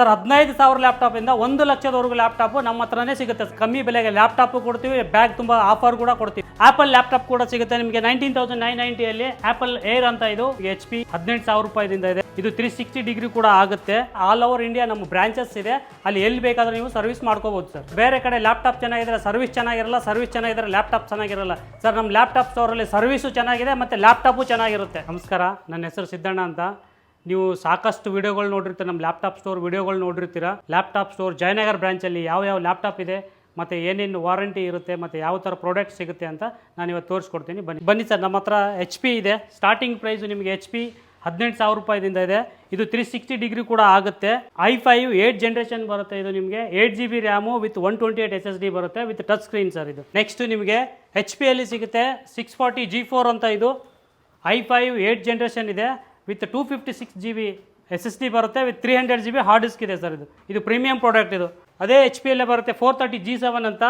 Sir, ಹದಿನೈದು ಸಾವಿರ ಲ್ಯಾಪ್ಟಾಪಿಂದ ಒಂದು ಲಕ್ಷದವರೆಗೂ ಲ್ಯಾಪ್ಟಾಪ್ ನಮ್ಮ ಹತ್ರನೇ ಸಿಗುತ್ತೆ. ಕಮ್ಮಿ ಬೆಲೆಗೆ ಲ್ಯಾಪ್ಟಾಪು ಕೊಡ್ತೀವಿ ಬ್ಯಾಗ್ ತುಂಬ ಆಫರ್ ಕೂಡ ಕೊಡ್ತೀವಿ. ಆಪಲ್ ಲ್ಯಾಪ್ಟಾಪ್ ಕೂಡ ಸಿಗುತ್ತೆ ನಿಮಗೆ ನೈನ್ಟೀನ್ ತೌಸಂಡ್ ನೈನ್ ನೈಂಟಿಯಲ್ಲಿ ಆಪಲ್ ಏರ್ ಅಂತ ಇದು ಎಚ್ ಪಿ ಹದಿನೆಂಟು ಸಾವಿರ ರೂಪಾಯಿದಿಂದ ಇದೆ. ಇದು ತ್ರೀ ಸಿಕ್ಸ್ಟಿ ಡಿಗ್ರಿ ಕೂಡ ಆಗುತ್ತೆ. ಆಲ್ ಓವರ್ ಇಂಡಿಯಾ ನಮ್ಮ ಬ್ರಾಂಚಸ್ ಇದೆ. ಅಲ್ಲಿ ಎಲ್ಲಿ ಬೇಕಾದರೂ ನೀವು ಸರ್ವಿಸ್ ಮಾಡ್ಕೋಬಹುದು ಸರ್. ಬೇರೆ ಕಡೆ ಲ್ಯಾಪ್ಟಾಪ್ ಚೆನ್ನಾಗಿದ್ರೆ ಸರ್ವಿಸ್ ಚೆನ್ನಾಗಿರಲ್ಲ ಸರ್ವಿಸ್ ಚೆನ್ನಾಗಿದ್ರೆ ಲ್ಯಾಪ್ಟಾಪ್ ಚೆನ್ನಾಗಿರಲ್ಲ. ಸರ್, ನಮ್ಮ ಲ್ಯಾಪ್ಟಾಪ್ ಸ್ಟೋರಲ್ಲಿ ಸರ್ವಿಸು ಚೆನ್ನಾಗಿದೆ, ಮತ್ತು ಲ್ಯಾಪ್ಟಾಪು ಚೆನ್ನಾಗಿರುತ್ತೆ. ನಮಸ್ಕಾರ, ನನ್ನ ಹೆಸರು ಸಿದ್ದಣ್ಣ ಅಂತ. ನೀವು ಸಾಕಷ್ಟು ವಿಡಿಯೋಗಳು ನೋಡಿರ್ತೀರ, ನಮ್ಮ ಲ್ಯಾಪ್ಟಾಪ್ ಸ್ಟೋರ್ ವಿಡಿಯೋಗಳು ನೋಡಿರ್ತೀರ ಲ್ಯಾಪ್ಟಾಪ್ ಸ್ಟೋರ್ ಜಯನಗರ್ ಬ್ರಾಂಚಲ್ಲಿ ಯಾವ ಯಾವ ಲ್ಯಾಪ್ಟಾಪ್ ಇದೆ, ಮತ್ತು ಏನೇನು ವಾರಂಟಿ ಇರುತ್ತೆ, ಮತ್ತು ಯಾವ ಥರ ಪ್ರಾಡಕ್ಟ್ ಸಿಗುತ್ತೆ ಅಂತ ನಾನು ಇವತ್ತು ತೋರಿಸ್ಕೊಡ್ತೀನಿ. ಬನ್ನಿ. ಬನ್ನಿ ಸರ್, ನಮ್ಮ ಹತ್ರ ಎಚ್ ಪಿ ಇದೆ. ಸ್ಟಾರ್ಟಿಂಗ್ ಪ್ರೈಸು ನಿಮಗೆ ಎಚ್ ಪಿ ಹದಿನೆಂಟು ಸಾವಿರ ರೂಪಾಯಿದಿಂದ ಇದೆ. ಇದು ತ್ರೀ ಸಿಕ್ಸ್ಟಿ ಡಿಗ್ರಿ ಕೂಡ ಆಗುತ್ತೆ. ಐ ಫೈವ್ ಏಯ್ಟ್ ಜನ್ರೇಷನ್ ಬರುತ್ತೆ ಇದು ನಿಮಗೆ. Eight G B RAM with one twenty eight D ಬರುತ್ತೆ ವಿತ್ ಟಚ್ ಸ್ಕ್ರೀನ್ ಸರ್ ಇದು. ನೆಕ್ಸ್ಟ್ ನಿಮಗೆ ಎಚ್ ಪಿಯಲ್ಲಿ ಸಿಗುತ್ತೆ ಸಿಕ್ಸ್ ಫಾರ್ಟಿ ಜಿ ಫೋರ್ ಅಂತ ಇದು. ಐ ಫೈವ್ ಏಯ್ಟ್ ಜನ್ರೇಷನ್ ಇದೆ. With two fifty six G B S S D ಬರುತ್ತೆ, with three hundred G B hard disk ಇದೆ ಸರ್ ಇದು. ಇದು ಪ್ರೀಮಿಯಂ ಪ್ರಾಡಕ್ಟ್ ಇದು. ಅದೇ ಎಚ್ ಪಿ ಎಲ್ಲೇ ಬರುತ್ತೆ ಫೋರ್ ತರ್ಟಿ ಜಿ ಸೆವೆನ್ ಅಂತ.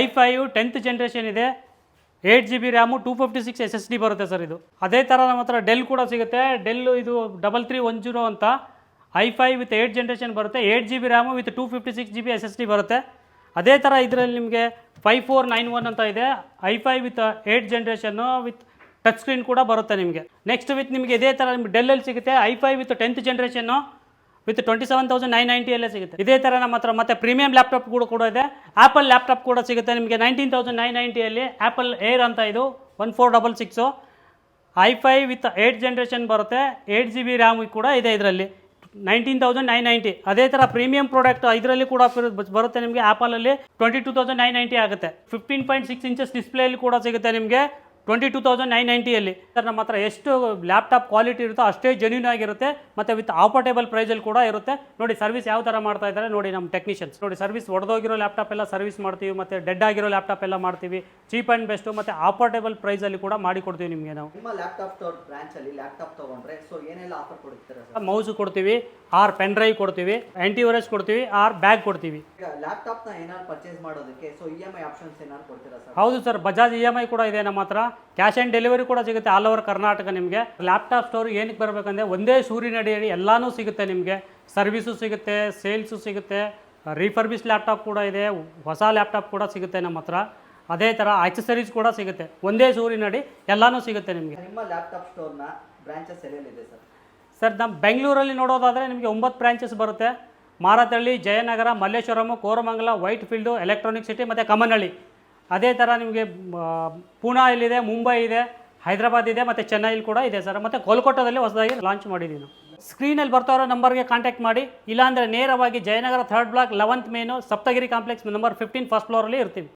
ಐ ಫೈವ್ ಟೆಂತ್ ಜನ್ರೇಷನ್ ಇದೆ. Eight G B RAM two fifty six S S D ಬರುತ್ತೆ ಸರ್ ಇದು. ಅದೇ ಥರ ನಮ್ಮ ಹತ್ರ ಡೆಲ್ ಕೂಡ ಸಿಗುತ್ತೆ. ಡೆಲ್ ಇದು ಡಬಲ್ ತ್ರೀ ಒನ್ ಜೀರೋ ಅಂತ. I five with eight generation ಬರುತ್ತೆ. Eight G B RAM with two fifty six G B S S D ಬರುತ್ತೆ. ಅದೇ ಥರ ಇದರಲ್ಲಿ ನಿಮಗೆ ಫೈವ್ ಫೋರ್ ನೈನ್ ಒನ್ ಅಂತ ಇದೆ. I five with eight generation with touch screen ಕೂಡ ಬರುತ್ತೆ ನಿಮಗೆ. ನೆಕ್ಸ್ಟ್ ವಿತ್ ನಿಮಗೆ ಇದೇ ಥರ ನಿಮ್ಗೆ ಡೆಲ್ಲಲ್ಲಿ ಸಿಗುತ್ತೆ I five with tenth generation with twenty seven thousand nine ನೈಂಟಿಯಲ್ಲೇ ಸಿಗುತ್ತೆ. ಇದೇ ಥರ ನಮ್ಮ ಹತ್ರ ಮತ್ತೆ ಪ್ರೀಮಿಯಂ ಲ್ಯಾಪ್ಟಾಪ್ ಕೂಡ ಕೂಡ ಇದೆ. ಆ್ಯಪಲ್ ಲ್ಯಾಪ್ಟಾಪ್ ಕೂಡ ಸಿಗುತ್ತೆ ನಿಮಗೆ ನೈನ್ಟೀನ್ ತೌಸಂಡ್ ನೈನ್ ನೈಂಟಿಯಲ್ಲಿ ಆ್ಯಪಲ್ ಏರ್ ಅಂತ ಇದು one four double six I five with eight generation ಬರುತ್ತೆ. ಏಯ್ಟ್ ಜಿ ಬಿ ರ್ಯಾಮ್ ಕೂಡ ಇದೆ ಇದರಲ್ಲಿ. ನೈನ್ಟೀನ್ ತೌಸಂಡ್ ನೈನ್ ನೈಂಟಿ ಅದೇ ಥರ ಪ್ರೀಮಿಯಂ ಪ್ರಾಡಕ್ಟ್ ಇದರಲ್ಲಿ ಕೂಡ ಬರುತ್ತೆ ನಿಮಗೆ ಆ್ಯಪಲಲ್ಲಿ twenty two thousand nine ninety ಆಗುತ್ತೆ. ಫಿಫ್ಟೀನ್ ಪಾಯಿಂಟ್ ಸಿಕ್ಸ್ ಇಂಚಸ್ ಡಿಸ್ಪ್ಲೇಲಿ ಕೂಡ ಸಿಗುತ್ತೆ ನಿಮಗೆ. ಟ್ವೆಂಟಿ ಟೂ ತೌಸಂಡ್ ನೈನ್ ನೈಂಟಿಯಲ್ಲಿ. ಸರ್ ನಮ್ಮ ಹತ್ರ ಎಷ್ಟು ಲ್ಯಾಪ್ಟಾಪ್ ಕ್ವಾಲಿಟಿ ಇರುತ್ತೋ ಅಷ್ಟೇ ಜೆನ್ಯೂನ್ ಆಗಿರುತ್ತೆ. ಮತ್ತು ವಿತ್ ಆಫರ್ಟೇಬಲ್ ಪ್ರೈಸಲ್ಲಿ ಕೂಡ ಇರುತ್ತೆ. ನೋಡಿ ಸರ್ವಿಸ್ ಯಾವ ಥರ ಮಾಡ್ತಾ ಇದ್ದಾರೆ ನೋಡಿ ನಮ್ಮ ಟೆಕ್ನಿಷಿಯನ್ಸ್ ನೋಡಿ ಸರ್ವಿಸ್ ಒಡೆದೋಗಿರೋ ಲ್ಯಾಪ್ಟಾಪ್ ಎಲ್ಲ ಸರ್ವಿಸ್ ಮಾಡ್ತೀವಿ ಮತ್ತು ಡೆಡ್ ಆಗಿರೋ ಲ್ಯಾಪ್ಟಾಪ್ ಎಲ್ಲ ಮಾಡ್ತೀವಿ. ಚೀಪ್ ಆ್ಯಂಡ್ ಬೆಸ್ಟು ಮತ್ತು ಆಫರ್ಟೇಬಲ್ ಪ್ರೈಸಲ್ಲಿ ಕೂಡ ಮಾಡಿ ಕೊಡ್ತೀವಿ ನಿಮಗೆ ನಾವು. ನಿಮ್ಮ ಲ್ಯಾಪ್ಟಾಪ್ ಸ್ಟೋರ್ ಬ್ರಾಂಚ್ ಅಲ್ಲಿ ಲ್ಯಾಪ್ಟಾಪ್ ತೊಗೊಂಡ್ರೆ ಸೊ ಏನೆಲ್ಲ ಆಫರ್ ಕೊಡ್ತೀರಾ ಮೌಸು ಕೊಡ್ತೀವಿ. ಆರ್ ಪೆನ್ ಡ್ರೈವ್ ಕೊಡ್ತೀವಿ ಆ್ಯಂಟಿವೈರಸ್ ಕೊಡ್ತೀವಿ ಆರ್ ಬ್ಯಾಗ್ ಕೊಡ್ತೀವಿ. ಈಗ ಲ್ಯಾಪ್ಟಾಪ್ನ ಏನಾದ್ರು ಪರ್ಚೇಸ್ ಮಾಡೋದಕ್ಕೆ so E M I options ಏನಾದ್ರು ಕೊಡ್ತೀರಾ ಸರ್? ಹೌದು sir Bajaj E M I ಕೂಡ ಇದೆ ನಮ್ಮ ಹತ್ರ. ಕ್ಯಾಶ್ ಆ್ಯಂಡ್ ಡೆಲಿವರಿ ಕೂಡ ಸಿಗುತ್ತೆ ಆಲ್ ಓವರ್ ಕರ್ನಾಟಕ ನಿಮಗೆ. ಲ್ಯಾಪ್ಟಾಪ್ ಸ್ಟೋರ್ ಏನಕ್ಕೆ ಬರಬೇಕಂದ್ರೆ ಒಂದೇ ಸೂರಿನಡಿಯಲ್ಲಿ ಎಲ್ಲನೂ ಸಿಗುತ್ತೆ ನಿಮಗೆ. ಸರ್ವಿಸು ಸಿಗುತ್ತೆ ಸೇಲ್ಸು ಸಿಗುತ್ತೆ ರೀಫರ್ಬಿಸ್ ಲ್ಯಾಪ್ಟಾಪ್ ಕೂಡ ಇದೆ ಹೊಸ ಲ್ಯಾಪ್ಟಾಪ್ ಕೂಡ ಸಿಗುತ್ತೆ ನಮ್ಮ ಹತ್ರ. ಅದೇ ಥರ ಆಕ್ಸೆಸರೀಸ್ ಕೂಡ ಸಿಗುತ್ತೆ. ಒಂದೇ ಸೂರಿನಡಿ ಎಲ್ಲಾನು ಸಿಗುತ್ತೆ ನಿಮಗೆ. ನಿಮ್ಮ ಲ್ಯಾಪ್ಟಾಪ್ ಸ್ಟೋರ್ನ ಬ್ರಾಂಚಸ್ ಎಲ್ಲೆಲ್ಲಿದೆ ಸರ್? ಸರ್ ನಮ್ಮ ಬೆಂಗಳೂರಲ್ಲಿ ನೋಡೋದಾದರೆ ನಿಮಗೆ ಒಂಬತ್ತು ಬ್ರಾಂಚಸ್ ಬರುತ್ತೆ. Marathahalli Jayanagar, Malleshwaram, Koramangala white field electronic city ಮತ್ತು ಕಮನಹಳ್ಳಿ ಅದೇ ಥರ ನಿಮಗೆ ಪುಣಾ ಇಲ್ಲಿದೆ, ಮುಂಬೈ ಇದೆ, ಹೈದರಾಬಾದ್ ಇದೆ ಮತ್ತು ಚೆನ್ನೈಲಿ ಕೂಡ ಇದೆ ಸರ್. ಮತ್ತು ಕೋಲ್ಕತ್ತಾದಲ್ಲಿ ಹೊಸದಾಗಿ ಲಾಂಚ್ ಮಾಡಿದ್ದೀನಿ ಸ್ಕ್ರೀನಲ್ಲಿ ಬರ್ತಾ ಇರೋ ನಂಬರ್ಗೆ ಕಾಂಟ್ಯಾಕ್ಟ್ ಮಾಡಿ. ಇಲ್ಲಾಂದರೆ ನೇರವಾಗಿ Jayanagar third block eleventh main Saptagiri complex number fifteen first ಫ್ಲೋರಲ್ಲಿ ಇರ್ತೀವಿ.